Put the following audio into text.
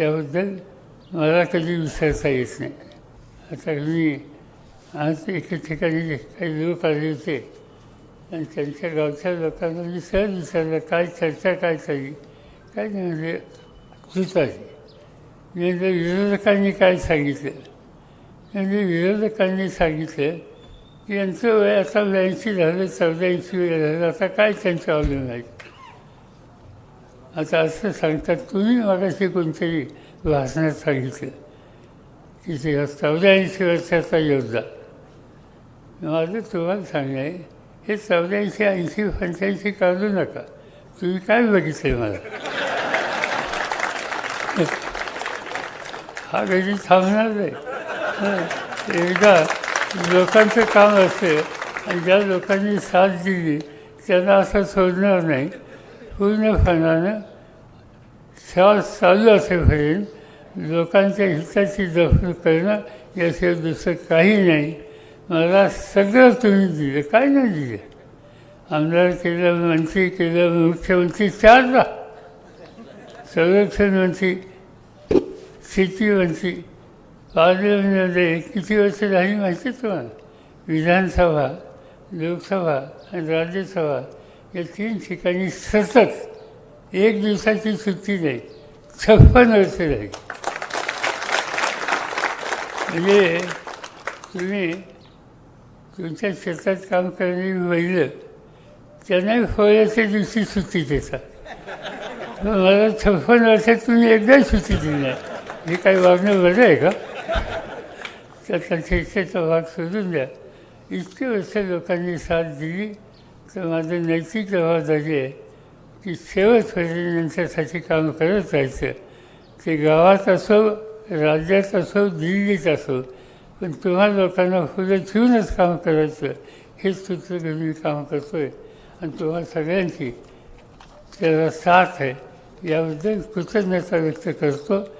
त्याबद्दल मला कधी विसरता येत नाही. आता मी आज एके ठिकाणी काही लोक आले होते आणि त्यांच्या गावच्या लोकांना मी सहज विचारलं काय चर्चा काय चालली काय नाही म्हणजे जुताची म्हणजे विरोधकांनी काय सांगितलं? म्हणजे विरोधकांनी सांगितलं की यांचं वय आता ब्याऐंशी झालं चौदाऐंशी वय झालं आता काय त्यांचं अवलंबून आहे? आता असं सांगतात तुम्ही मगाशी कोणतरी भाषणात सांगितलं. की ते चौऱ्याऐंशी वर्षाचा योद्धा. माझं तुम्हाला सांगणं आहे हे चौऱ्याऐंशी ऐंशी पंच्याऐंशी काढू नका. तुम्ही काय बघितलं मला? हा कधी थांबणार नाही. एकदा लोकांचं काम असते आणि ज्या लोकांनी साथ दिली त्यांना असं सोडणार नाही. पूर्णपणानं सेवा चालू असेपर्यंत लोकांच्या हिताची जपणूक करणं याशिवाय दुसरं काही नाही. मला सगळं तुम्ही दिलं. काय नाही दिलं? आमदार केलं मंत्री केलं मुख्यमंत्री चारदा संरक्षण मंत्री शेती मंत्री पार्लमेंटमध्ये किती वर्ष झाली माहिती तुम्हाला? विधानसभा लोकसभा आणि राज्यसभा. या तीन ठिकाणी सतत एक दिवसाची सुट्टी नाही छप्पन वर्ष नाही म्हणजे तुम्ही तुमच्या शेतात काम करणारी महिलं त्यांनाही फळ्याच्या दिवशी सुट्टी देतात. मग मला छप्पन वर्षात तुम्ही एकदाच सुट्टी दिली. नाही हे काही वागणं बरं आहे का? त्याचा शिक्षेचा भाग सोडून द्या. इतके वर्ष लोकांनी साथ दिली. तर माझं नैतिक जबाबदारी आहे की शेवटपर्यंत यांच्यासाठी काम करत राहायचं ते गावात असो राज्यात असो दिल्लीत असो पण तुम्हा लोकांना पुढे ठेवूनच काम करायचं हेच सूत्र घेऊन मी काम करतो आहे आणि तुम्हा सगळ्यांची त्याला साथ आहे. याबद्दल कृतज्ञता व्यक्त करतो.